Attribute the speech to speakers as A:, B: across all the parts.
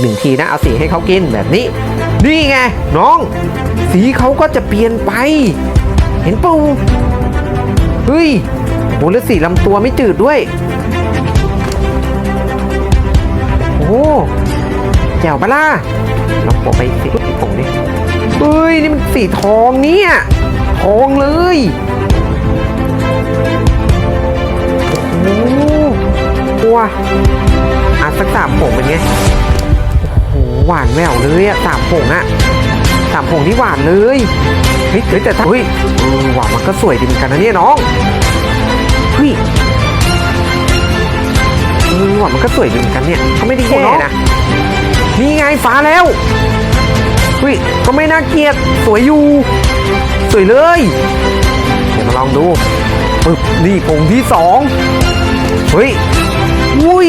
A: หนึ่งทีนะเอาสีให้เขากินแบบนี้ นี่ไงน้อง สีเขาก็จะเปลี่ยนไป เห็นปูเฮ้ยโหแล้วสีลำตัวไม่จืดด้วย โอ้แจ๋วปะล่ะลองบอกไปสีผงดิเฮ้ยนี่มันสีทองเนี่ยทองเลยโอ้โหว้าอะสักสามผงเป็นไง หวานแหววเลยอะสามผงอะสามผงที่หวานเลยเฮ้ยเฮ้ยแต่ถ้าเฮ้ยเออหวานมันก็สวยดีเหมือนกันนะเนี่ยน้องเฮ้ยเออหวานมันก็สวยดีเหมือนกันเนี่ยเขาไม่ได้แย่นะนี่ไงฟ้าแล้วเฮ้ยก็ไม่น่าเกลียดสวยอยู่ สวยเลยเดี๋ยวมาลองดูปึ๊บนี่ผงที่สองเฮ้ยอุ้ย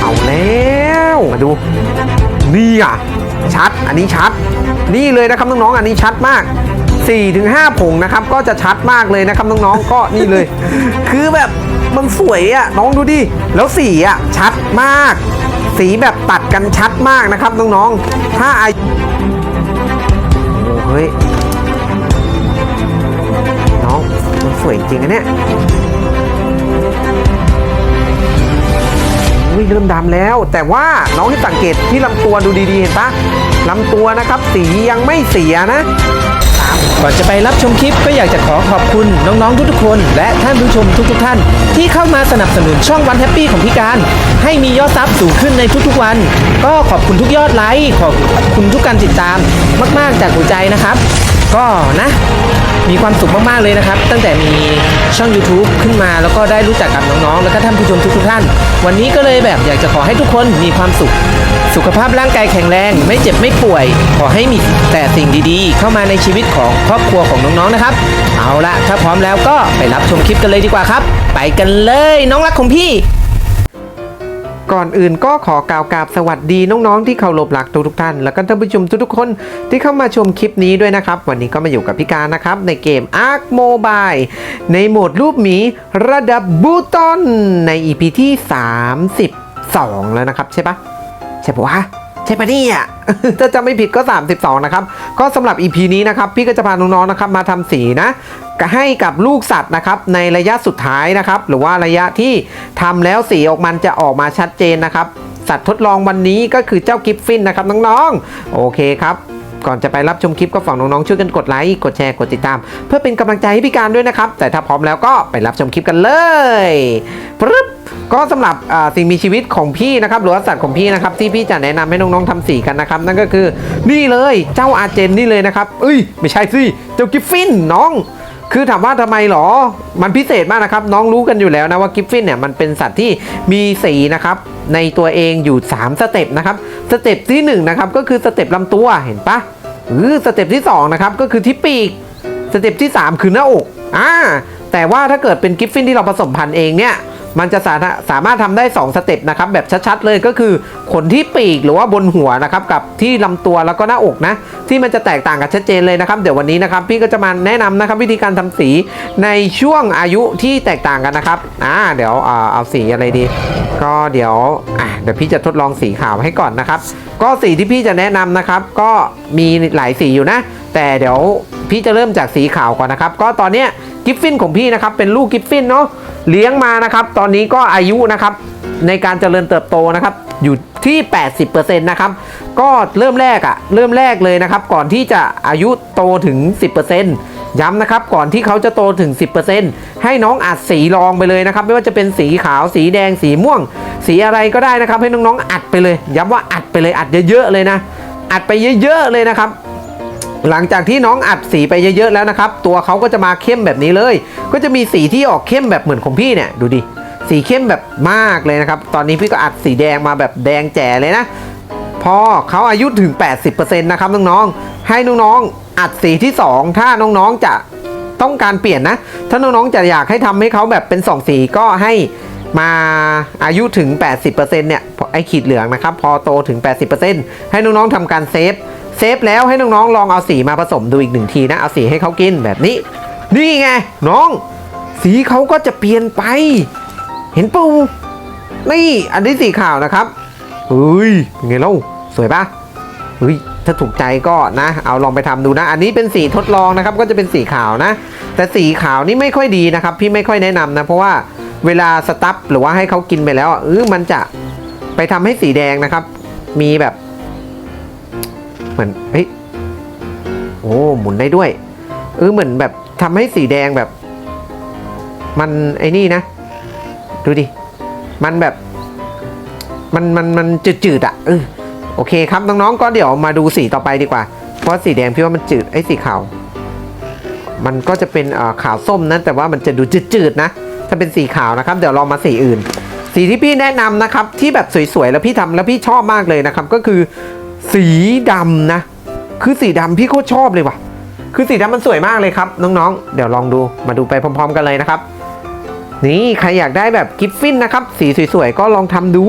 A: เอาแล้ว มาดู นี่อะ ชัด อันนี้ชัด นี่เลยนะครับน้องๆ อันนี้ชัดมาก4-5ผงนะครับ ก็จะชัดมากเลยนะครับน้องๆ ก็นี่เลย คือแบบมันสวยอะ น้องดูดิ แล้วสีอะ ชัดมาก สีแบบตัดกันชัดมากนะครับน้องๆ ถ้าอโอ้เฮ้ย น้องมันสวยจริงนะเนี่ย อุ้ยเริ่มดำแล้ว แต่ว่าน้องที่สังเกตที่ลำตัวดูดีๆเห็นปะลำตัวนะครับสียังไม่เสียนะ
B: ก่อนจะไปรับชมคลิปก็อยากจะขอขอบคุณน้องๆทุกๆคน และท่านผู้ชมทุกๆท่าน ที่เข้ามาสนับสนุนช่องวันแฮปปี้ของพี่การ ให้มียอดซับสูงขึ้นในทุกๆวัน ก็ขอบคุณทุกยอดไลค์ขอบคุณทุกการติดตามมาก ๆจากหัวใจนะครับ ก็นะ มีความสุขมากๆเลยนะครับ ตั้งแต่มีช่อง YouTube ขึ้นมาแล้วก็ได้รู้จักกับน้องๆ แล้วก็ท่านผู้ชมทุกๆท่าน วันนี้ก็เลยแบบอยากจะขอให้ทุกคนมีความสุข สุขภาพร่างกายแข็งแรง ไม่เจ็บไม่ป่วย ขอให้มีแต่สิ่งดีๆ เข้ามาในชีวิตของครอบครัวของน้องๆนะครับ เอาละถ้าพร้อมแล้วก็ไปรับชมคลิปกันเลยดีกว่าครับ ไปกันเลยน้องรักของพี่
A: ก่อนอื่นก็ขอกล่าวกราบสวัสดีน้องๆที่เคารพรักทุกๆท่าน แล้วก็ท่านผู้ชมทุกๆคนที่เข้ามาชมคลิปนี้ด้วยนะครับ วันนี้ก็มาอยู่กับพี่การนะครับ ในเกม Ark Mobile ในโหมดรูปหมีระดับบูตอนใน EP ที่ 32 แล้วนะครับ ใช่ปะใช่ปะวะใช่ปะเนี่ย ถ้าจะไม่ผิดก็ 32 นะครับ ก็สำหรับ EP นี้นะครับ พี่ก็จะพาน้องๆนะครับมาทำสีนะ ให้กับลูกสัตว์นะครับในระยะสุดท้ายนะครับ หรือว่าระยะที่ทำแล้วสีออกมันจะออกมาชัดเจนนะครับ สัตว์ทดลองวันนี้ก็คือเจ้ากิฟฟินนะครับน้องๆ โอเคครับก่อนจะไปรับชมคลิปก็ฝากน้องๆช่วยกันกดไลค์ กดแชร์ กดติดตาม เพื่อเป็นกำลังใจให้พี่การด้วยนะครับ แต่ถ้าพร้อมแล้วก็ไปรับชมคลิปกันเลยปึ๊บก็สำหรับสิ่งมีชีวิตของพี่นะครับหรือว่าสัตว์ของพี่นะครับที่พี่จะแนะนำให้น้องๆทำสีกันนะครับ นั่นก็คือนี่เลยเจ้าอาเจนนี่เลยนะครับเอ้ย ไม่ใช่สิเจ้ากิฟฟินน้อง คือถามว่าทำไมหรอ มันพิเศษมากนะครับ น้องรู้กันอยู่แล้วนะว่ากิฟฟินเนี่ยมันเป็นสัตว์ที่มีสีนะครับในตัวเองอยู่ 3 สเต็ปนะครับ สเต็ปที่1นะครับก็คือสเต็ปลำตัวเห็นปะหรือสเต็ปที่2นะครับก็คือที่ปีก สเต็ปที่ 3 คือหน้าอกอ่าแต่ว่าถ้าเกิดเป็นกิฟฟินที่เราผสมพันธุ์เองเนี่ย มันจะสาสามารถทำได้ 2 สเต็ปนะครับแบบชัดๆเลยก็คือขนที่ปีกหรือว่าบนหัวนะครับกับที่ลำตัวแล้วก็หน้าอกนะ ที่มันจะแตกต่างกันชัดเจนเลยนะครับ เดี๋ยววันนี้นะครับพี่ก็จะมาแนะนำนะครับวิธีการทำสีในช่วงอายุที่แตกต่างกันนะครับอ่าเดี๋ยวอ่าเอาสีอะไรดี ก็เดี๋ยวอะเดี๋ยวพี่จะทดลองสีขาวให้ก่อนนะครับ ก็สีที่พี่จะแนะนำนะครับ ก็มีหลายสีอยู่นะ แต่เดี๋ยวพี่จะเริ่มจากสีขาวก่อนนะครับ ก็ตอนเนี้ยกิฟฟินของพี่นะครับเป็นลูกกิฟฟินเนาะ เลี้ยงมานะครับ ตอนนี้ก็อายุนะครับในการเจริญเติบโตนะครับ อยู่ที่ 80%นะครับ ก็เริ่มแรกอะเริ่มแรกเลยนะครับ ก่อนที่จะอายุโตถึง 10%ย้ำนะครับ ก่อนที่เขาจะโตถึง 10%ให้น้องอัดสีรองไปเลยนะครับ ไม่ว่าจะเป็นสีขาว สีแดง สีม่วง สีอะไรก็ได้นะครับ ให้น้องๆอัดไปเลย ย้ำว่าอัดไปเลย อัดเยอะๆเลยนะ อัดไปเยอะๆเลยนะครับ หลังจากที่น้องอัดสีไปเยอะๆแล้วนะครับ ตัวเขาก็จะมาเข้มแบบนี้เลย ก็จะมีสีที่ออกเข้มแบบเหมือนของพี่เนี่ยดูดิสีเข้มแบบมากเลยนะครับ ตอนนี้พี่ก็อัดสีแดงมาแบบแดงแจ๋เลยนะ พอเขาอายุถึง 80%นะครับน้องๆ ให้น้องๆ อัดสีที่ 2 ถ้าน้องๆ จะต้องการเปลี่ยนนะ ถ้าน้องๆ จะอยากให้ทำให้เขาแบบเป็น 2 สีก็ให้มาอายุถึง 80%เนี่ยไอ้ขีดเหลืองนะครับ พอโตถึง 80%ให้น้องๆทำการเซฟ เซฟแล้วให้น้องๆลองเอาสีมาผสมดูอีกหนึ่งทีนะ เอาสีให้เขากินแบบนี้ นี่ไง น้อง สีเขาก็จะเปลี่ยนไป เห็นปูนี่ อันนี้สีขาวนะครับเฮ้ยเป็นไงเล่าสวยปะเฮ้ยถ้าถูกใจก็นะ เอาลองไปทำดูนะ อันนี้เป็นสีทดลองนะครับ ก็จะเป็นสีขาวนะ แต่สีขาวนี่ไม่ค่อยดีนะครับ พี่ไม่ค่อยแนะนำนะ เพราะว่าเวลาสตั๊บหรือว่าให้เขากินไปแล้วอะเออมันจะไปทำให้สีแดงนะครับ มีแบบ เหมือนเฮ้ยโอ้หมุนได้ด้วยเออเหมือนแบบทำให้สีแดงแบบ มันไอ้นี่นะ ดูดิ มันแบบ มันมันมันจืดๆอะเออโอเคครับน้องๆก็เดี๋ยวมาดูสีต่อไปดีกว่า เพราะสีแดงพี่ว่ามันจืดไอ้สีขาวมันก็จะเป็นอ่อขาวส้มนะแต่ว่ามันจะดูจืดๆนะ ถ้าเป็นสีขาวนะครับ เดี๋ยวลองมาสีอื่น สีที่พี่แนะนำนะครับ ที่แบบสวยๆแล้วพี่ทำแล้วพี่ชอบมากเลยนะครับ ก็คือ สีดำนะ คือสีดำพี่โคตรชอบเลยว่ะ คือสีดำมันสวยมากเลยครับน้องๆ เดี๋ยวลองดูมาดูไปพร้อม ๆ กันเลยนะครับ นี่ใครอยากได้แบบกิฟฟินนะครับ สีสวยๆ ก็ลองทำดู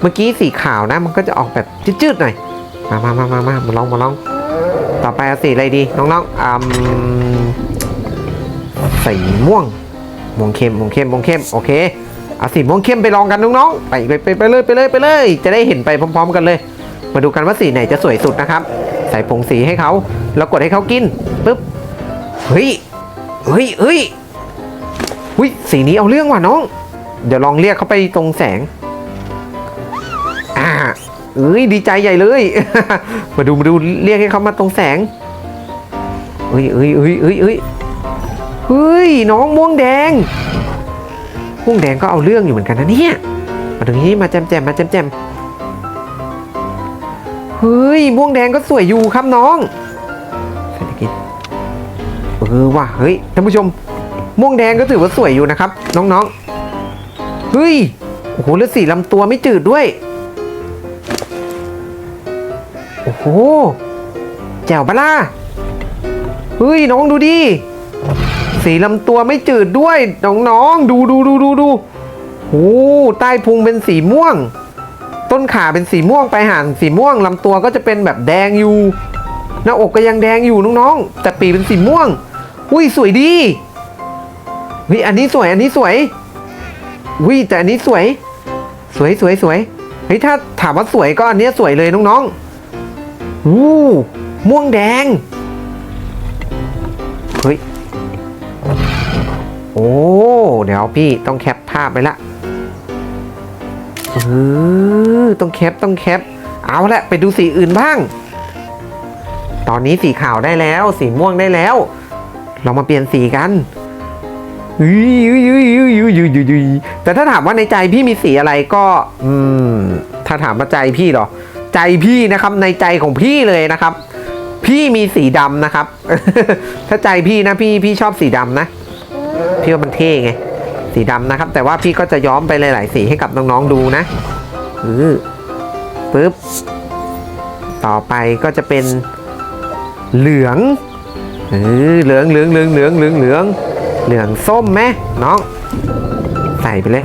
A: เมื่อกี้สีขาวนะ มันก็จะออกแบบจืดๆหน่อย มามามามามามาลองมาลอง ต่อไปเอาสีอะไรดีน้องๆอืมสีม่วงม่วงเข้มม่วงเข้มม่วงเข้มโอเคเอาสีม่วงเข้มไปลองกันน้องๆไปไปไปไปเลยไปเลยไปเลย จะได้เห็นไปพร้อม ๆ กันเลย มาดูกันว่าสีไหนจะสวยสุดนะครับ ใส่ผงสีให้เขาแล้วกดให้เขากินปึ๊บเฮ้ยเฮ้ยเฮ้ยหุยสีนี้เอาเรื่องว่ะน้อง เดี๋ยวลองเรียกเขาไปตรงแสงอ่าเอ้ยดีใจใหญ่เลย มาดูมาดูเรียกให้เขามาตรงแสงเอ้ยเอ้ยเอ้ยเอ้ยเอ้ยเฮ้ยน้องม่วงแดง ม่วงแดงก็เอาเรื่องอยู่เหมือนกันนะเนี่ย มาตรงนี้มาแจมแจมมาแจมแจม เฮ้ยม่วงแดงก็สวยอยู่ครับน้องเศรษฐกิจเออว่ะเฮ้ยท่านผู้ชม ม่วงแดงก็ถือว่าสวยอยู่นะครับ น้องๆเฮ้ยโอ้โหแล้วสีลำตัวไม่จืดด้วย โอ้โหแจ๋วปะล่ะเฮ้ยน้องดูดิสีลำตัวไม่จืดด้วย น้องๆดูดูดูดูดูโอ้ใต้พุงเป็นสีม่วง ต้นขาเป็นสีม่วงไปหางสีม่วงลำตัวก็จะเป็นแบบแดงอยู่ หน้าอกก็ยังแดงอยู่น้องๆแต่ปีกเป็นสีม่วง อุ้ยสวยดีเฮ้ยอันนี้สวยอันนี้สวยอุ้ยแต่อันนี้สวย สวยสวยสวยเฮ้ยถ้าถามว่าสวยก็อันเนี้ยสวยเลยน้องๆอู้ม่วงแดงเฮ้ยโอ้เดี๋ยวพี่ต้องแคปภาพไปละ เออต้องแคปต้องแคป เอาละไปดูสีอื่นบ้าง ตอนนี้สีขาวได้แล้ว สีม่วงได้แล้ว เรามาเปลี่ยนสีกันแต่ถ้าถามว่าในใจพี่มีสีอะไรก็ อืม ถ้าถามว่าใจพี่หรอ ใจพี่นะครับ ในใจของพี่เลยนะครับ พี่มีสีดำนะครับ ถ้าใจพี่นะพี่พี่ชอบสีดำนะ พี่ว่ามันเท่ไง สีดำนะครับ แต่ว่าพี่ก็จะย้อมไปหลาย ๆ สีให้กับน้อง ๆ ดูนะอือปึ๊บ ต่อไปก็จะเป็นเหลืองเออเหลืองเหลืองเหลืองเหลืองเหลืองเหลืองเหลืองส้มไหมน้อง ใส่ไปเลย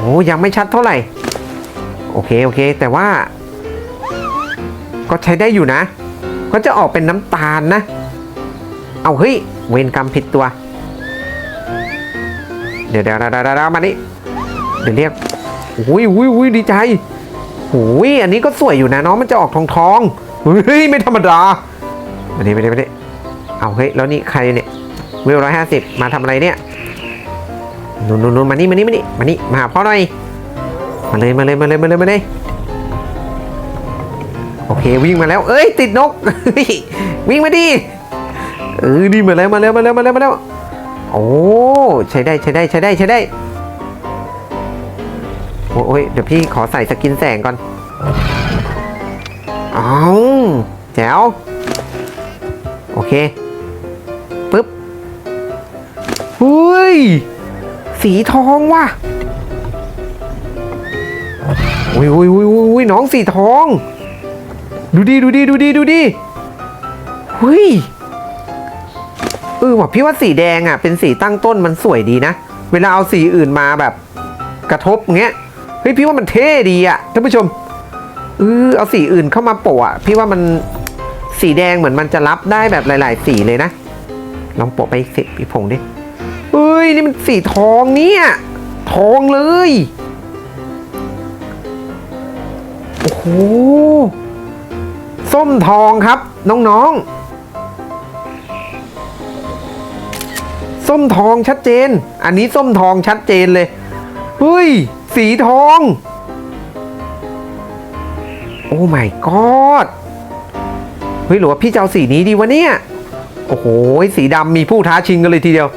A: โอ้ยังไม่ชัดเท่าไหร่ โอเคโอเค แต่ว่า ก็ใช้ได้อยู่นะ ก็จะออกเป็นน้ำตาลนะ เอาเฮ้ย เวรกรรมผิดตัว ดี๋ยวเดี๋ยวเดี๋ยวเดี๋ยวเดี๋ยวมานี่เดี๋ยวเรียกอุ้ยอุ้ยอุ้ยดีใจอุ้ยอันนี้ก็สวยอยู่นะน้องมันจะออกทองทองเฮ้ยไม่ธรรมดามาดิมาดิมาดิเอาเฮ้ยแล้วนี่ใครเนี่ยวิวร้อยห้าสิบมาทำอะไรเนี่ยนู่นนู่นมานี่มานี่มานี่มานี่มาหาพ่อหน่อยมาเลยมาเลยมาเลยมาเลยมาเลยโอเควิ่งมาแล้ว เอ้ยติดนกวิ่งมาดิเออดีมาแล้วมาแล้วมาแล้วมาแล้วมาแล้ว โอ้ใช้ได้ใช้ได้ใช้ได้ใช้ได้โอ้ยเดี๋ยวพี่ขอใส่สกินแสงก่อน เอาแจ๋ว โอเค ปึ๊บเฮ้ย สีทองว่ะอุ้ยอุ้ยอุ้ยอุ้ยน้องสีทอง ดูดิดูดิดูดิดูดิเฮ้ย ออว่ะพี่ว่าสีแดงอะเป็นสีตั้งต้นมันสวยดีนะ เวลาเอาสีอื่นมาแบบ กระทบเงี้ยเฮ้ยพี่ว่ามันเท่ดีอะท่านผู้ชมเออเอาสีอื่นเข้ามาโปะอะพี่ว่ามันสีแดงเหมือนมันจะรับได้แบบหลาย ๆ สีเลยนะลองโปะไปอีกสิพี่พงดิเฮ้ยนี่มันสีทองเนี่ยทองเลยโอ้โหส้มทองครับน้องๆ ส้มทองชัดเจน อันนี้ส้มทองชัดเจนเลยเฮ้ย สีทอง โอ้ my god เฮ้ยหรือว่าพี่จะเอาสีนี้ดีวะเนี่ย โอ้โห สีดำมีผู้ท้าชิงกันเลยทีเดียว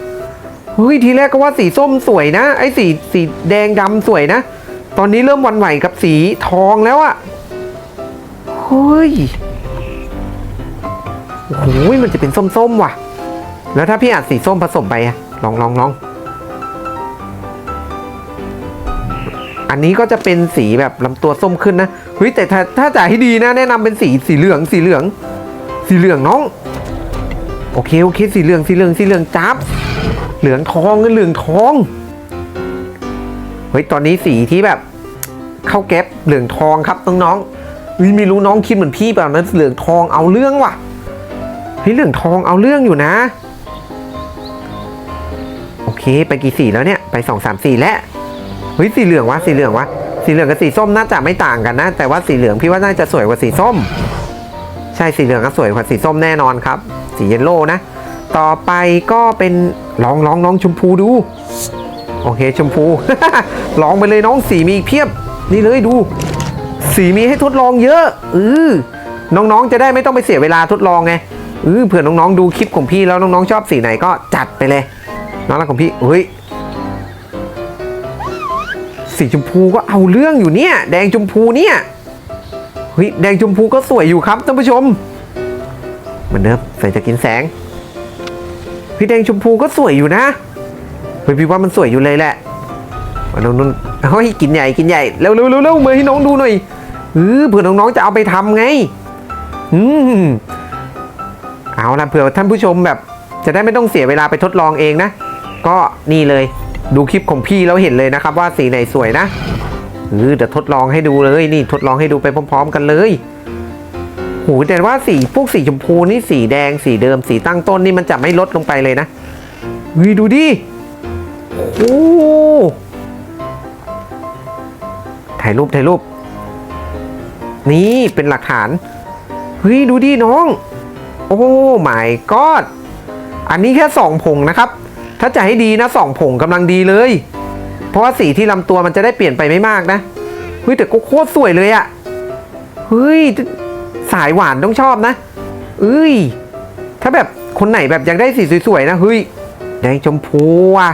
A: เฮ้ย ทีแรกก็ว่าสีส้มสวยนะ ไอ้สีสีแดงดำสวยนะ ตอนนี้เริ่มวันไหวกับสีทองแล้วอะเฮ้ย โอ้โห มันจะเป็นส้มๆว่ะ แล้วถ้าพี่อัดสีส้มผสมไปอะลองลองลอง อันนี้ก็จะเป็นสีแบบลำตัวส้มขึ้นนะเฮ้ยแต่ถ้าถ้าจ่ายให้ดีนะแนะนำเป็นสีสีเหลืองสีเหลือง สีเหลืองน้อง โอเคโอเคสีเหลืองสีเหลืองสีเหลืองจับเหลืองทองเหลืองทองเฮ้ยตอนนี้สีที่แบบเข้าแก๊ปเหลืองทองครับน้องๆเฮ้ยไม่รู้น้องคิดเหมือนพี่เปล่านเหลืองทองเอาเรื่องว่ะเฮ้ยเหลืองทองเอาเรื่องอยู่นะ โอเค ไปกี่สีแล้วเนี่ย ไปสองสามสี่แล้วเฮ้ยสีเหลืองวะสีเหลืองวะสีเหลืองกับสีส้มน่าจะไม่ต่างกันนะ แต่ว่าสีเหลืองพี่ว่าน่าจะสวยกว่าสีส้ม ใช่สีเหลืองก็สวยกว่าสีส้มแน่นอนครับ สีเยลโล่นะ ต่อไปก็เป็นลองลองลองชมพูดู โอเคชมพู ลองไปเลยน้องสีมีเพียบนี่เลยดู สีมีให้ทดลองเยอะเออน้องๆจะได้ไม่ต้องไปเสียเวลาทดลองไงเออเผื่อน้องๆดูคลิปของพี่แล้วน้องๆชอบสีไหนก็จัดไปเลย น้องรักของพี่เฮ้ยสีชมพูก็เอาเรื่องอยู่เนี่ย แดงชมพูเนี่ยเฮ้ยแดงชมพูก็สวยอยู่ครับท่านผู้ชม เหมือนเดิมใส่จะกินแสงพี่แดงชมพูก็สวยอยู่นะเฮ้ยพี่ว่ามันสวยอยู่เลยแหละมาน้องนุ่นเฮ้ยกินใหญ่กินใหญ่เร็วเร็วเร็วเร็วมือให้น้องดูหน่อยเออเผื่อน้องๆจะเอาไปทำไง อืมเอาละเผื่อท่านผู้ชมแบบ จะได้ไม่ต้องเสียเวลาไปทดลองเองนะ ก็นี่เลยดูคลิปของพี่แล้วเห็นเลยนะครับว่าสีไหนสวยนะเออเดี๋ยวทดลองให้ดูเลยนี่ทดลองให้ดูไปพร้อม ๆ กันเลยโหแต่ว่าสีพวกสีชมพูนี่สีแดงสีเดิมสีตั้งต้นนี่มันจะไม่ลดลงไปเลยนะเฮ้ยดูดิโอ้ถ่ายรูปถ่ายรูป นี่เป็นหลักฐานเฮ้ยดูดิน้อง โอ้ my god อันนี้แค่สองผงนะครับ ถ้าจะให้ดีนะสองผงกำลังดีเลย เพราะว่าสีที่ลำตัวมันจะได้เปลี่ยนไปไม่มากนะเฮ้ยแต่ก็โคตรสวยเลยอะเฮ้ยสายหวานต้องชอบนะเอ้ยถ้าแบบคนไหนแบบอยากได้สีสวยๆนะเฮ้ยแดงชมพูว่ะ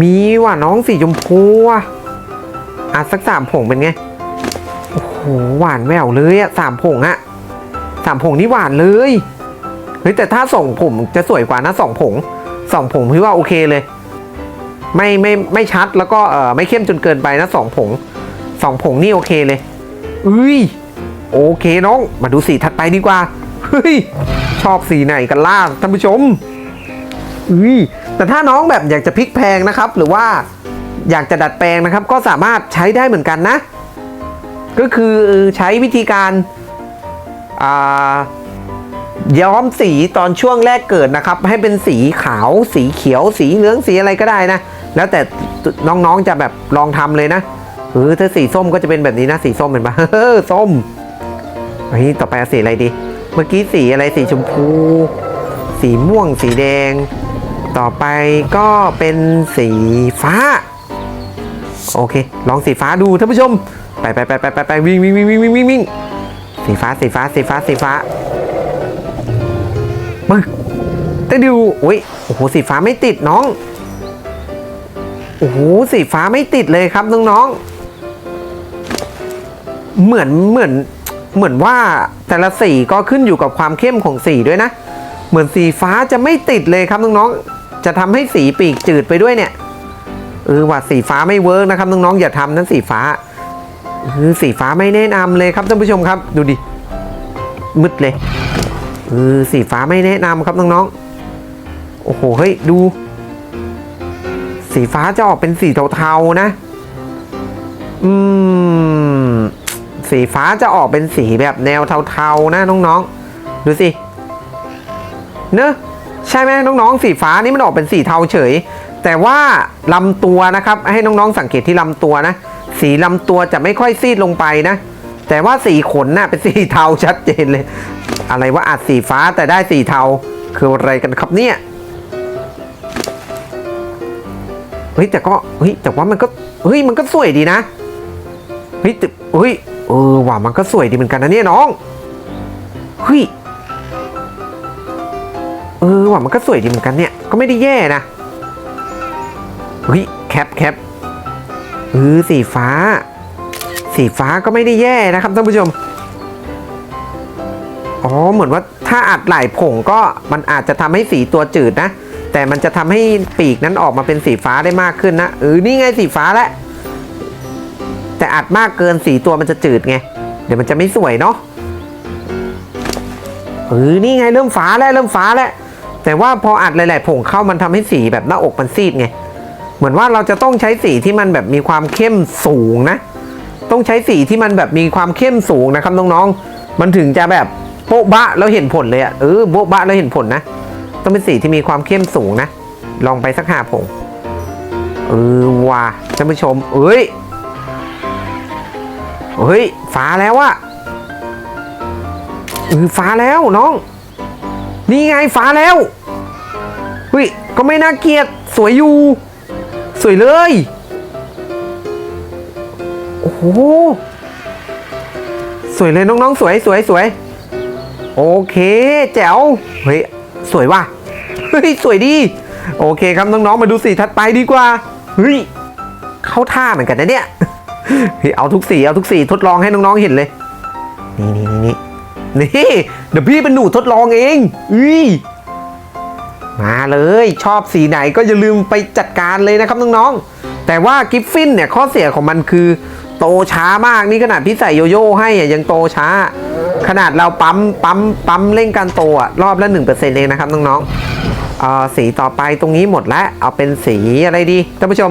A: มีว่ะน้องสีชมพูว่ะอะสักสามผงเป็นไงโอ้โหหวานแหววเลยอะสามผงอะสามผงนี่หวานเลยเฮ้ยแต่ถ้าส่งผมจะสวยกว่านะสองผง สองผงพี่ว่าโอเคเลย ไม่ไม่ไม่ชัดแล้วก็เออไม่เข้มจนเกินไปนะสองผงสองผงนี่โอเคเลยอุ้ยโอเคน้อง มาดูสีถัดไปดีกว่าเฮ้ยชอบสีไหนกันล่ะท่านผู้ชมอุ้ยแต่ถ้าน้องแบบอยากจะพลิกแพงนะครับ หรือว่าอยากจะดัดแปลงนะครับ ก็สามารถใช้ได้เหมือนกันนะ ก็คือใช้วิธีการอ่า ย้อมสีตอนช่วงแรกเกิดนะครับ ให้เป็นสีขาวสีเขียว สีเหลืองสีอะไรก็ได้นะ แล้วแต่น้องๆจะแบบลองทำเลยนะเออถ้าสีส้มก็จะเป็นแบบนี้นะสีส้มเห็นปะเออส้มเฮ้ยต่อไปสีอะไรดี เมื่อกี้สีอะไรสีชมพู สีม่วงสีแดง ต่อไปก็เป็นสีฟ้า โอเค ลองสีฟ้าดูท่านผู้ชม ไปไปไปไปไปไปวิ่งวิ่งวิ่งวิ่งวิ่งวิ่งสีฟ้าสีฟ้าสีฟ้าสีฟ้า มึงแต่ดูอุ้ยโอ้โหสีฟ้าไม่ติดน้องโอ้โหสีฟ้าไม่ติดเลยครับน้องๆเหมือนเหมือนเหมือนว่าแต่ละสีก็ขึ้นอยู่กับความเข้มของสีด้วยนะ เหมือนสีฟ้าจะไม่ติดเลยครับน้องๆจะทำให้สีปีกจืดไปด้วยเนี่ยเออว่าสีฟ้าไม่เวิร์กนะครับน้องๆอย่าทำนั้นสีฟ้าเออสีฟ้าไม่แนะนำเลยครับท่านผู้ชมครับ ดูดิมืดเลย เออสีฟ้าไม่แนะนำครับน้องๆ โอ้โห เฮ้ย ดู สีฟ้าจะออกเป็นสีเทาๆนะ อืม สีฟ้าจะออกเป็นสีแบบแนวเทาๆนะน้องๆ ดูสิ เนอะใช่ไหมน้องๆ สีฟ้านี่มันออกเป็นสีเทาเฉย แต่ว่าลำตัวนะครับ ให้น้องๆสังเกตที่ลำตัวนะ สีลำตัวจะไม่ค่อยซีดลงไปนะ แต่ว่าสีขนน่ะเป็นสีเทาชัดเจนเลย อะไรว่าอัดสีฟ้าแต่ได้สีเทาคืออะไรกันครับเนี่ยเฮ้ยแต่ก็เฮ้ยแต่ว่ามันก็เฮ้ยมันก็สวยดีนะเฮ้ยแต่เฮ้ยเออว่ะมันก็สวยดีเหมือนกันนะเนี่ยน้องเฮ้ยเออว่ะมันก็สวยดีเหมือนกันเนี่ยก็ไม่ได้แย่นะเฮ้ยแคปแคปเออสีฟ้า สีฟ้าก็ไม่ได้แย่นะครับท่านผู้ชมอ๋อเหมือนว่าถ้าอัดไหล่ผงก็มันอาจจะทำให้สีตัวจืดนะ แต่มันจะทำให้ปีกนั้นออกมาเป็นสีฟ้าได้มากขึ้นนะเออนี่ไงสีฟ้าแล้วแต่อัดมากเกินสีตัวมันจะจืดไง เดี๋ยวมันจะไม่สวยเนาะเออนี่ไงเริ่มฟ้าแล้วเริ่มฟ้าแล้วแต่ว่าพออัดหลาย ๆ ผงเข้ามันทำให้สีแบบหน้าอกมันซีดไง เหมือนว่าเราจะต้องใช้สีที่มันแบบมีความเข้มสูงนะ ต้องใช้สีที่มันแบบมีความเข้มสูงนะครับน้องๆ มันถึงจะแบบโป๊ะบะแล้วเห็นผลเลยอะเออโป๊ะบะแล้วเห็นผลนะ ต้องเป็นสีที่มีความเข้มสูงนะ ลองไปสักห้าผงเออว่ะท่านผู้ชม เอ้ยเฮ้ยฟ้าแล้วอะเออฟ้าแล้วน้อง นี่ไงฟ้าแล้วเฮ้ยก็ไม่น่าเกลียดสวยอยู่ สวยเลย อ้โห สวยเลยน้องๆ สวยสวยสวย โอเคแจ๋ว เฮ้ย สวยว่ะ เฮ้ย สวยดี โอเคครับน้องๆ มาดูสีถัดไปดีกว่า เฮ้ย เข้าท่าเหมือนกันนะเนี่ย เฮ้ย เอาทุกสี เอาทุกสีทดลองให้น้องๆ เห็นเลย นี่นี่นี่นี่นี่ เดี๋ยวพี่เป็นหนูทดลองเองอุ้ยมาเลยชอบสีไหนก็อย่าลืมไปจัดการเลยนะครับน้องๆแต่ว่ากิฟฟินเนี่ยข้อเสียของมันคือ โตช้ามากนี่ขนาดพี่ใส่โยโย่ให้อะยังโตช้า ขนาดเราปั๊มปั๊มปั๊มเร่งการโตอะรอบละ1%เองนะครับน้องๆอ่อสีต่อไปตรงนี้หมดแล้วเอาเป็นสีอะไรดีท่านผู้ชม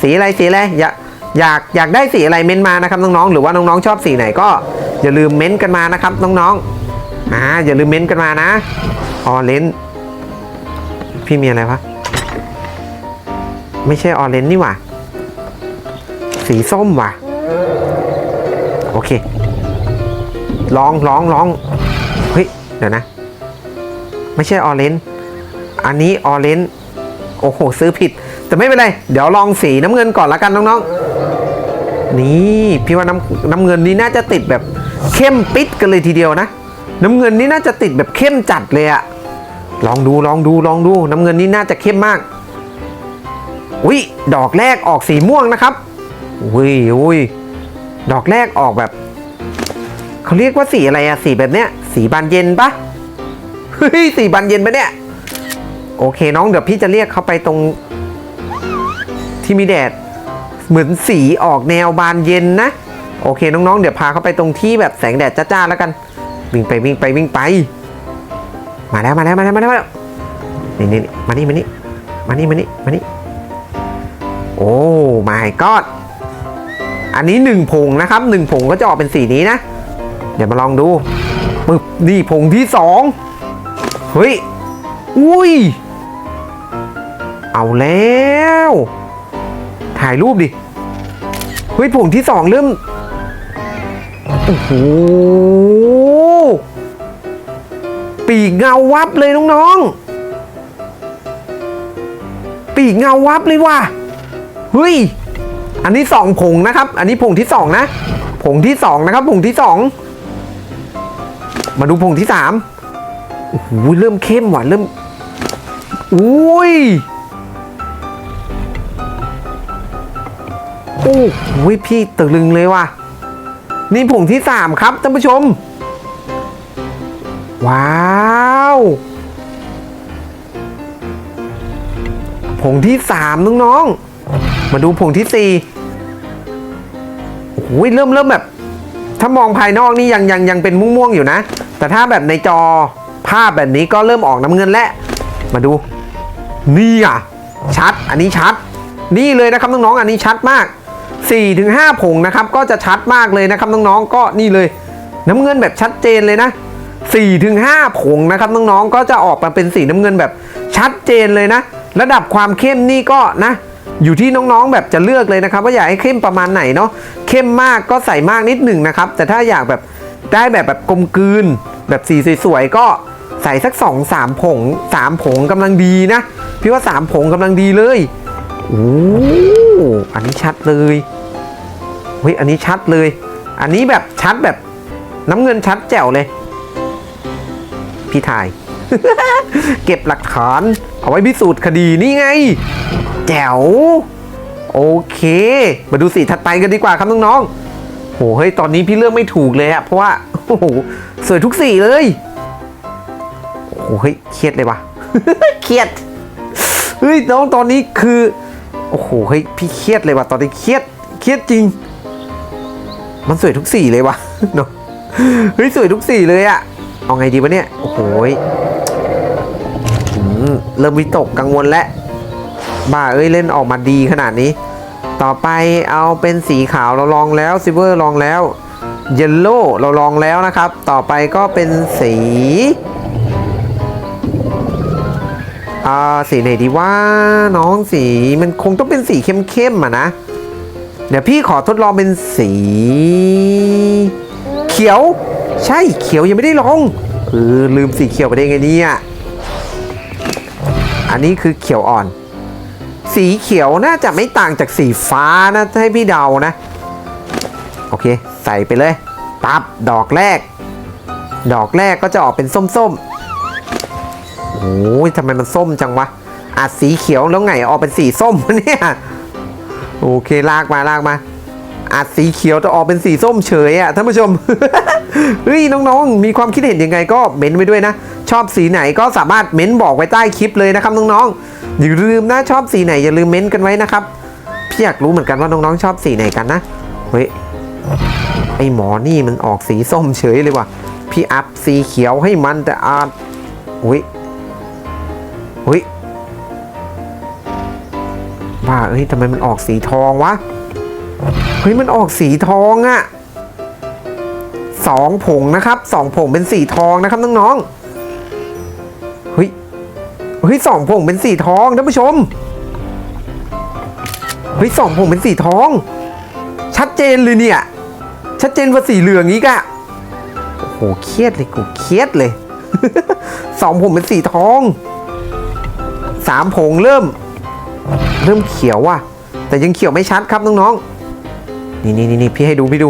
A: สีอะไรสีอะไรอยากอยากอยากได้สีอะไรเม้นต์มานะครับน้องๆหรือว่าน้องๆชอบสีไหนก็อย่าลืมเม้นต์กันมานะครับน้องๆอ่าอย่าลืมเม้นต์กันมานะออเลนพี่มีอะไรวะไม่ใช่ออเรนนี่หว่าสีส้มว่ะ โอเคลองลองลองเฮ้ย เดี๋ยวนะ ไม่ใช่ออเรนจ์อันนี้ออเรนจ์โอ้โห ซื้อผิด แต่ไม่เป็นไร เดี๋ยวลองสีน้ำเงินก่อนละกันน้องๆ นี่พี่ว่าน้ำน้ำเงินนี้น่าจะติดแบบเข้มปิดกันเลยทีเดียวนะ น้ำเงินนี่น่าจะติดแบบเข้มจัดเลยอะลองดูลองดูลองดู น้ำเงินนี่น่าจะเข้มมากอุ้ยดอกแรกออกสีม่วงนะครับอุ้ยอุ้ย ดอกแรกออกแบบ เขาเรียกว่าสีอะไรอะสีแบบเนี้ย สีบานเย็นปะเฮ้ยสีบานเย็นปะเนี่ย โอเคน้องเดี๋ยวพี่จะเรียกเขาไปตรง ที่มีแดด เหมือนสีออกแนวบานเย็นนะ โอเคน้องๆ เดี๋ยวพาเขาไปตรงที่แบบแสงแดดจ้าๆแล้วกัน วิ่งไปวิ่งไปวิ่งไป มาแล้วมาแล้วมาแล้วมาแล้วมาแล้วนี่นี่นี่มานี่มานี่มานี่มานี่มานี่โอ้ my god อันนี้หนึ่งผงนะครับหนึ่งผงก็จะออกเป็นสีนี้นะ เดี๋ยวมาลองดูปึ๊บนี่ผงที่สองเฮ้ยอุ้ย เอาแล้ว ถ่ายรูปดิ เฮ้ยผงที่สองเริ่ม โอ้โห ปีกเงาวับเลยน้องๆ ปีกเงาวับเลยว่ะ เฮ้ย อันนี้สองผงนะครับ อันนี้ผงที่สองนะ ผงที่สองนะครับ ผงที่สอง มาดูผงที่สามโอ้โหเริ่มเข้มว่ะเริ่ม อุ้ย โอ้โหพี่ตะลึงเลยว่ะ นี่ผงที่สามครับท่านผู้ชม ว้าวผงที่สามน้องๆ มาดูผงที่สี่โอ้โหเริ่มเริ่มแบบ ถ้ามองภายนอกนี่ยังยังยังเป็นม่วงๆอยู่นะ แต่ถ้าแบบในจอภาพแบบนี้ก็เริ่มออกน้ำเงินแล้ว มาดู นี่อะ ชัด อันนี้ชัด นี่เลยนะครับน้องๆ อันนี้ชัดมาก 4-5 ผงนะครับ ก็จะชัดมากเลยนะครับน้องๆ ก็นี่เลย น้ำเงินแบบชัดเจนเลยนะ4-5 ผงนะครับน้องๆ ก็จะออกมาเป็นสีน้ำเงินแบบชัดเจนเลยนะ ระดับความเข้มนี่ก็นะ อยู่ที่น้องๆแบบจะเลือกเลยนะครับว่าอยากให้เข้มประมาณไหนเนาะเข้มมากก็ใส่มากนิดหนึ่งนะครับ แต่ถ้าอยากแบบได้แบบแบบกลมกลืน แบบสีสวยๆก็ใส่สัก2อสามผงสามผงกำลังดีนะ พี่ว่าสามผงกำลังดีเลยโอ้อันนี้ชัดเลยเฮ้ยอันนี้ชัดเลย อันนี้แบบชัดแบบน้ำเงินชัดแจ๋วเลย พี่ถ่าย เก็บหลักฐาน เอาไว้พิสูจน์คดีนี่ไง แจ๋ว โอเค มาดูสีถัดไปกันดีกว่าครับน้องๆโหเฮ้ยตอนนี้พี่เลือกไม่ถูกเลยอะเพราะว่าโอ้โหสวยทุกสีเลยโอ้โหเฮ้ยเครียดเลยวะเครียดเฮ้ยน้องตอนนี้คือโอ้โหเฮ้ยพี่เครียดเลยวะตอนนี้เครียดเครียดจริง มันสวยทุกสีเลยวะเนาะเฮ้ยสวยทุกสีเลยอะ เอาไงดีวะเนี่ย โอ้โหเริ่มวิตกกังวลแล้วบ้าเอ้ยเล่นออกมาดีขนาดนี้ ต่อไปเอาเป็นสีขาวเราลองแล้วซิเวอร์ลองแล้วเยลโล่เราลองแล้วนะครับ ต่อไปก็เป็นสีอ่าสีไหนดีว่าน้องสีมันคงต้องเป็นสีเข้มๆอะนะ เดี๋ยวพี่ขอทดลองเป็นสี เขียว ใช่เขียวยังไม่ได้ลองเออลืมสีเขียวไปได้ไงเนี่ยอันนี้คือเขียวอ่อน สีเขียวน่าจะไม่ต่างจากสีฟ้านะให้พี่เดานะ โอเค ใส่ไปเลยปั๊บดอกแรก ดอกแรกก็จะออกเป็นส้มๆโอ้ยทำไมมันส้มจังวะอะสีเขียวแล้วไงออกเป็นสีส้มเนี่ยโอเคลากมาลากมา อาจสีเขียวจะออกเป็นสีส้มเฉยอะท่านผู้ชม เฮ้ยน้องๆ มีความคิดเห็นยังไงก็เม้นไว้ด้วยนะ ชอบสีไหนก็สามารถเม้นบอกไว้ใต้คลิปเลยนะครับน้องๆ อย่าลืมนะชอบสีไหนอย่าลืมเม้นกันไว้นะครับ พี่อยากรู้เหมือนกันว่าน้องๆชอบสีไหนกันนะ เฮ้ยไอหมอนี่มันออกสีส้มเฉยเลยว่ะ พี่อัพสีเขียวให้มันแต่อาจอุ้ยอุ้ยว่าเอ้ยทำไมมันออกสีทองวะ เฮ้ยมันออกสีทองอะสองผงนะครับสองผงเป็นสีทองนะครับน้องๆเฮ้ยเฮ้ยสองผงเป็นสีทองท่านผู้ชมเฮ้ยสองผงเป็นสีทอง ชัดเจนเลยเนี่ย ชัดเจนกว่าสีเหลืองอีกอะโอ้โหเครียดเลยกูเครียดเลยสองผงเป็นสีทองสามผงเริ่ม เริ่มเขียวว่ะ แต่ยังเขียวไม่ชัดครับน้องๆ นี่นี่นี่นี่พี่ให้ดูพี่ดู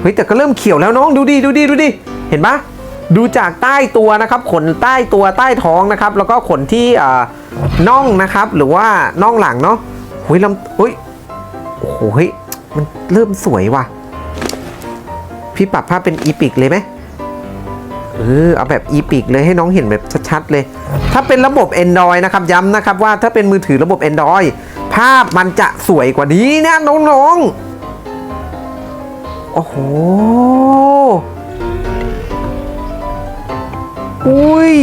A: เฮ้ยแต่ก็เริ่มเขียวแล้วน้องดูดิดูดิดูดิเห็นปะดูจากใต้ตัวนะครับ ขนใต้ตัวใต้ท้องนะครับ แล้วก็ขนที่น่องนะครับ หรือว่าน่องหลังเนาะเฮ้ยลำเฮ้ยโอ้โหเฮ้ยมันเริ่มสวยว่ะ พี่ปรับภาพเป็นอีพิกเลยไหมเออเอาแบบอีพิกเลยให้น้องเห็นแบบชัดๆเลย ถ้าเป็นระบบ Android นะครับย้ำนะครับว่าถ้าเป็นมือถือระบบ Android ภาพมันจะสวยกว่านี้นะน้องๆ โอ้โห อุ้ย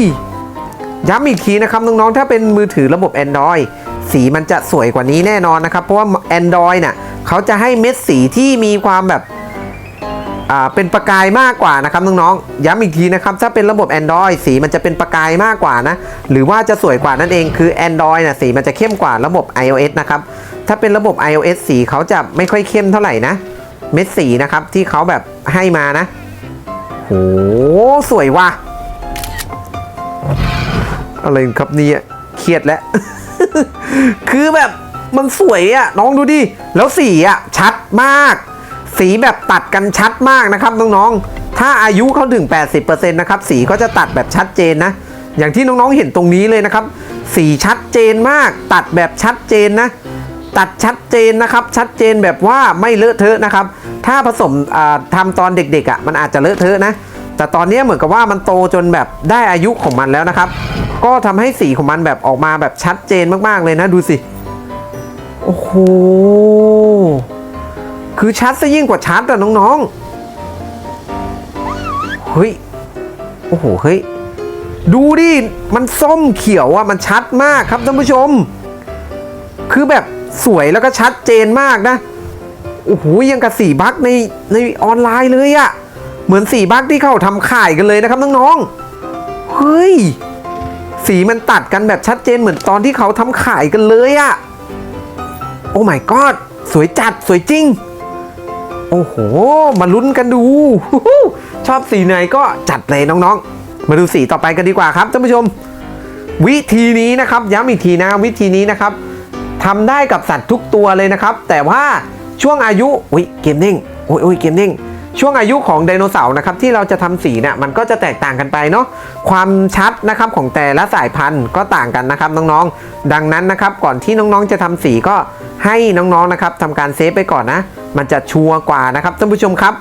A: ย้ำอีกทีนะครับน้องๆ ถ้าเป็นมือถือระบบ Android สีมันจะสวยกว่านี้แน่นอนนะครับ เพราะว่า Android น่ะเขาจะให้เม็ดสีที่มีความแบบอ่าเป็นประกายมากกว่านะครับน้องๆ ย้ำอีกทีนะครับถ้าเป็นระบบ Android สีมันจะเป็นประกายมากกว่านะ หรือว่าจะสวยกว่านั่นเองคือ Android นะสีมันจะเข้มกว่าระบบ iOS นะครับ ถ้าเป็นระบบ iOS สีเขาจะไม่ค่อยเข้มเท่าไหร่นะ เม็ดสีนะครับ ที่เขาแบบให้มานะโหสวยว่ะอะไรครับเนี่ยเครียดแล้ว คือแบบมันสวยอะน้องดูดิ แล้วสีอะชัดมาก สีแบบตัดกันชัดมากนะครับน้องๆ ถ้าอายุเขาถึง 80%นะครับ สีก็จะตัดแบบชัดเจนนะ อย่างที่น้องๆเห็นตรงนี้เลยนะครับ สีชัดเจนมาก ตัดแบบชัดเจนนะ ตัดชัดเจนนะครับชัดเจนแบบว่าไม่เลอะเทอะนะครับ ถ้าผสมอ่าทำตอนเด็กๆอะ่ะมันอาจจะเลอะเทอะนะแต่ตอนนี้เหมือนกับว่ามันโตจนแบบได้อายุของมันแล้วนะครับ ก็ทำให้สีของมันแบบออกมาแบบชัดเจนมากๆเลยนะดูสิโอ้โหคือชัดซะยิ่งกว่าชัดอะน้องๆเฮ้ยโอ้โหเฮ้ยดูดิ มันส้มเขียวอะมันชัดมากครับท่านผู้ชม คือแบบ สวยแล้วก็ชัดเจนมากนะโอ้โหยังกับสีบั๊กในในออนไลน์เลยอะเหมือนสีบักที่เขาทำขายกันเลยนะครับน้องๆเฮ้ยสีมันตัดกันแบบชัดเจนเหมือนตอนที่เขาทำขายกันเลยอะโอ้ my god สวยจัดสวยจริง โอ้โห มาลุ้นกันดู ชอบสีไหนก็จัดเลยน้องๆ มาดูสีต่อไปกันดีกว่าครับท่านผู้ชม วิธีนี้นะครับย้ำอีกทีนะวิธีนี้นะครับ ทำได้กับสัตว์ทุกตัวเลยนะครับ แต่ว่าช่วงอายุอุ้ยเกมนิ่งอุ้ยอุ้ยเกมนิ่งช่วงอายุของไดโนเสาร์นะครับที่เราจะทำสีเนี่ยมันก็จะแตกต่างกันไปเนาะความชัดนะครับของแต่ละสายพันธุ์ก็ต่างกันนะครับน้องๆ ดังนั้นนะครับก่อนที่น้องๆจะทำสีก็ให้น้องๆนะครับทำการเซฟไปก่อนนะ มันจะชัวร์กว่านะครับท่านผู้ชมครับ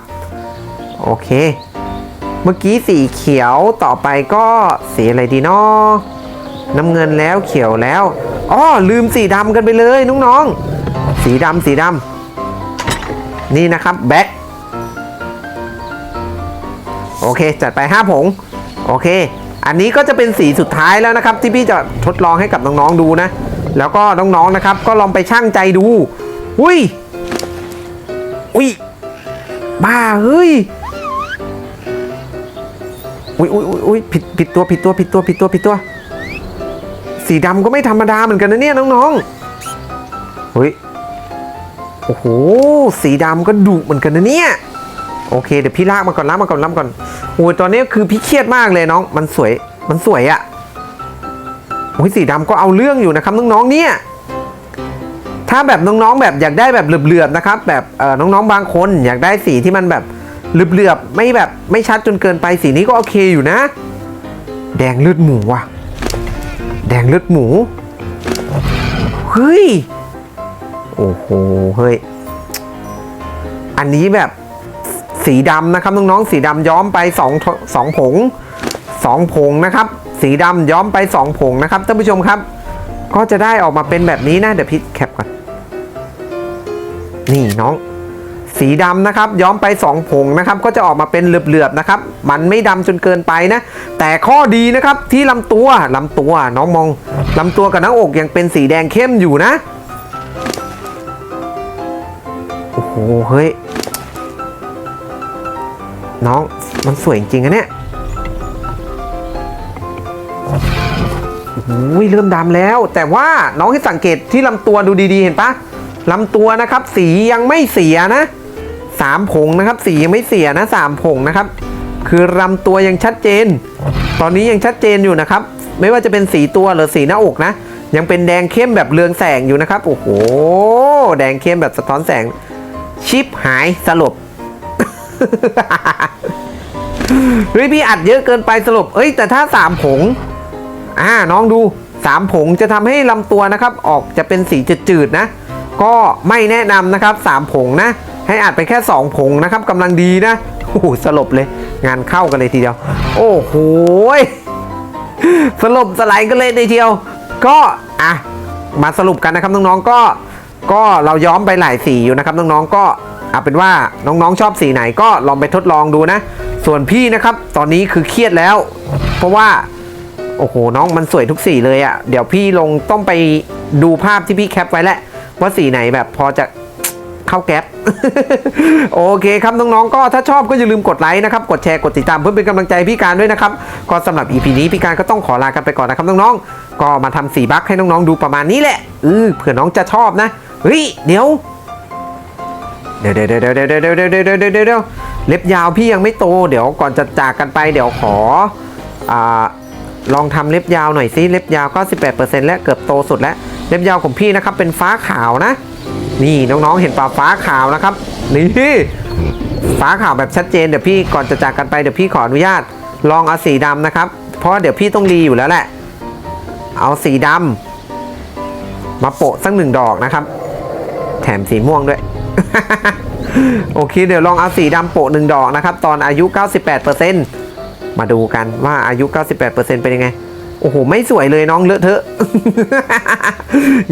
A: โอเค เมื่อกี้สีเขียวต่อไปก็สีอะไรดีเนาะน้ำเงินแล้วเขียวแล้ว อ๋อลืมสีดำกันไปเลยน้องๆ สีดำสีดำนี่นะครับแบ็คโอเค จัดไป5ผง โอเค อันนี้ก็จะเป็นสีสุดท้ายแล้วนะครับ ที่พี่จะทดลองให้กับน้องๆดูนะ แล้วก็น้องๆนะครับ ก็ลองไปชั่งใจดู อุ้ย อุ้ย บ้า เฮ้ย อุ้ยอุ้ยอุ้ยอุ้ยผิดผิดตัวผิดตัวผิดตัวผิดตัวผิดตัว สีดำก็ไม่ธรรมดาเหมือนกันนะเนี่ยน้องๆเฮ้ยโอ้โหสีดำก็ดุเหมือนกันนะเนี่ยโอเคเดี๋ยวพี่ลากมาก่อนลากมาก่อนลากมาก่อนโอ้ยตอนนี้คือพี่เครียดมากเลยน้อง มันสวยมันสวยอะโอ้ยสีดำก็เอาเรื่องอยู่นะครับน้องๆเนี่ยถ้าแบบน้องๆแบบอยากได้แบบเหลือบๆนะครับ แบบเออน้องๆบางคนอยากได้สีที่มันแบบเหลือบๆไม่แบบไม่ชัดจนเกินไปสีนี้ก็โอเคอยู่นะ แดงเลือดหมูว่ะ แดงเลือดหมู เฮ้ย โอ้โห เฮ้ย อันนี้แบบสีดำนะครับน้องๆสีดำย้อมไปสองสองผงสองผงนะครับ สีดำย้อมไปสองผงนะครับท่านผู้ชมครับ ก็จะได้ออกมาเป็นแบบนี้นะเดี๋ยวพี่แคปก่อน นี่น้อง สีดำนะครับ ย้อมไป 2 ผงนะครับ ก็จะออกมาเป็นเหลือบๆนะครับ มันไม่ดำจนเกินไปนะ แต่ข้อดีนะครับที่ลำตัวลำตัวน้องมองลำตัวกับหน้าอกยังเป็นสีแดงเข้มอยู่นะ โอ้โห เฮ้ย น้องมันสวยจริงๆอะเนี่ยโอ้โหเริ่มดำแล้ว แต่ว่าน้องให้สังเกตที่ลำตัวดูดีๆ เห็นปะลำตัวนะครับ สียังไม่เสียนะ สามผงนะครับ สียังไม่เสียนะสามผงนะครับ คือลำตัวยังชัดเจน ตอนนี้ยังชัดเจนอยู่นะครับ ไม่ว่าจะเป็นสีตัวหรือสีหน้าอกนะ ยังเป็นแดงเข้มแบบเรืองแสงอยู่นะครับ โอ้โห แดงเข้มแบบสะท้อนแสง ชิปหายสลบเฮ้ยพี่อัดเยอะเกินไปสรุปเอ้ย แต่ถ้าสามผง อ่าน้องดูสามผงจะทำให้ลำตัวนะครับ ออกจะเป็นสีจืดๆนะ ก็ไม่แนะนำนะครับสามผงนะ ให้อัดไปแค่สองผงนะครับกำลังดีนะโอ้โหสลบเลยงานเข้ากันเลยทีเดียว โอ้โหสลบสไลด์กันเลยทีเดียว ก็อะมาสรุปกันนะครับน้องๆก็ ก็เราย้อมไปหลายสีอยู่นะครับน้องๆก็เอาเป็นว่าน้องๆชอบสีไหนก็ลองไปทดลองดูนะ ส่วนพี่นะครับ ตอนนี้คือเครียดแล้ว เพราะว่าโอ้โหน้องมันสวยทุกสีเลยอะ่ะเดี๋ยวพี่ลงต้องไปดูภาพที่พี่แคปไว้แหละว่าสีไหนแบบพอจะ ข้าแก๊ปโอเคครับน้องๆก็ถ้าชอบก็อย่าลืมกดไลค์นะครับกดแชร์กดติดตามเพื่อเป็นกำลังใจพี่การด้วยนะครับก็สำหรับ EP นี้พี่การก็ต้องขอลากันไปก่อนนะครับน้องๆก็มาทำสีบัคให้น้องๆดูประมาณนี้แหละเออเผื่อน้องจะชอบนะเฮ้ยเดี๋ยวเดี๋ยวเดี๋ยวเดี๋ยวเดี๋ยวเดี๋ยวเดี๋ยวเดี๋ยวเดี๋ยวเดี๋ยวเดี๋ยวเล็บยาวพี่ยังไม่โต เดี๋ยวก่อนจะจากกันไปเดี๋ยวขออ่าลองทำเล็บยาวหน่อยซิเล็บยาวก็18%และเกือบโตสุดแล้ว เล็บยาวของพี่นะครับเป็นฟ้าขาวนะ นี่น้องๆ เห็นป่าฟ้าขาวนะครับนี่ฟ้าขาวแบบชัดเจนเดี๋ยวพี่ก่อนจะจากกันไปเดี๋ยวพี่ขออนุญาตลองเอาสีดำนะครับ เพราะเดี๋ยวพี่ต้องรีอยู่แล้วแหละ เอาสีดำมาโปะสักหนึ่งดอกนะครับ แถมสีม่วงด้วย โอเค เดี๋ยวลองเอาสีดำโปะหนึ่งดอกนะครับ ตอนอายุ 98%มาดูกันว่าอายุ 98%เป็นยังไง โอ้โห ไม่สวยเลยน้องเลอะเทอะ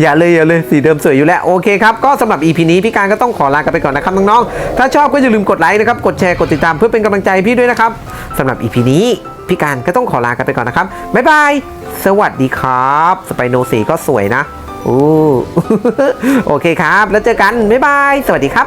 A: อย่าเลยอย่าเลยสีเดิมสวยอยู่แล้ว โอเคครับ ก็สำหรับ EP นี้พี่การก็ต้องขอลากันไปก่อนนะครับน้องๆ ถ้าชอบก็อย่าลืมกดไลค์นะครับ กดแชร์ กดติดตามเพื่อเป็นกำลังใจพี่ด้วยนะครับสำหรับ EP นี้พี่การก็ต้องขอลากันไปก่อนนะครับ บ๊ายบาย สวัสดีครับ สไปโนสีก็สวยนะอู้โอเคครับ แล้วเจอกัน บ๊ายบาย สวัสดีครับ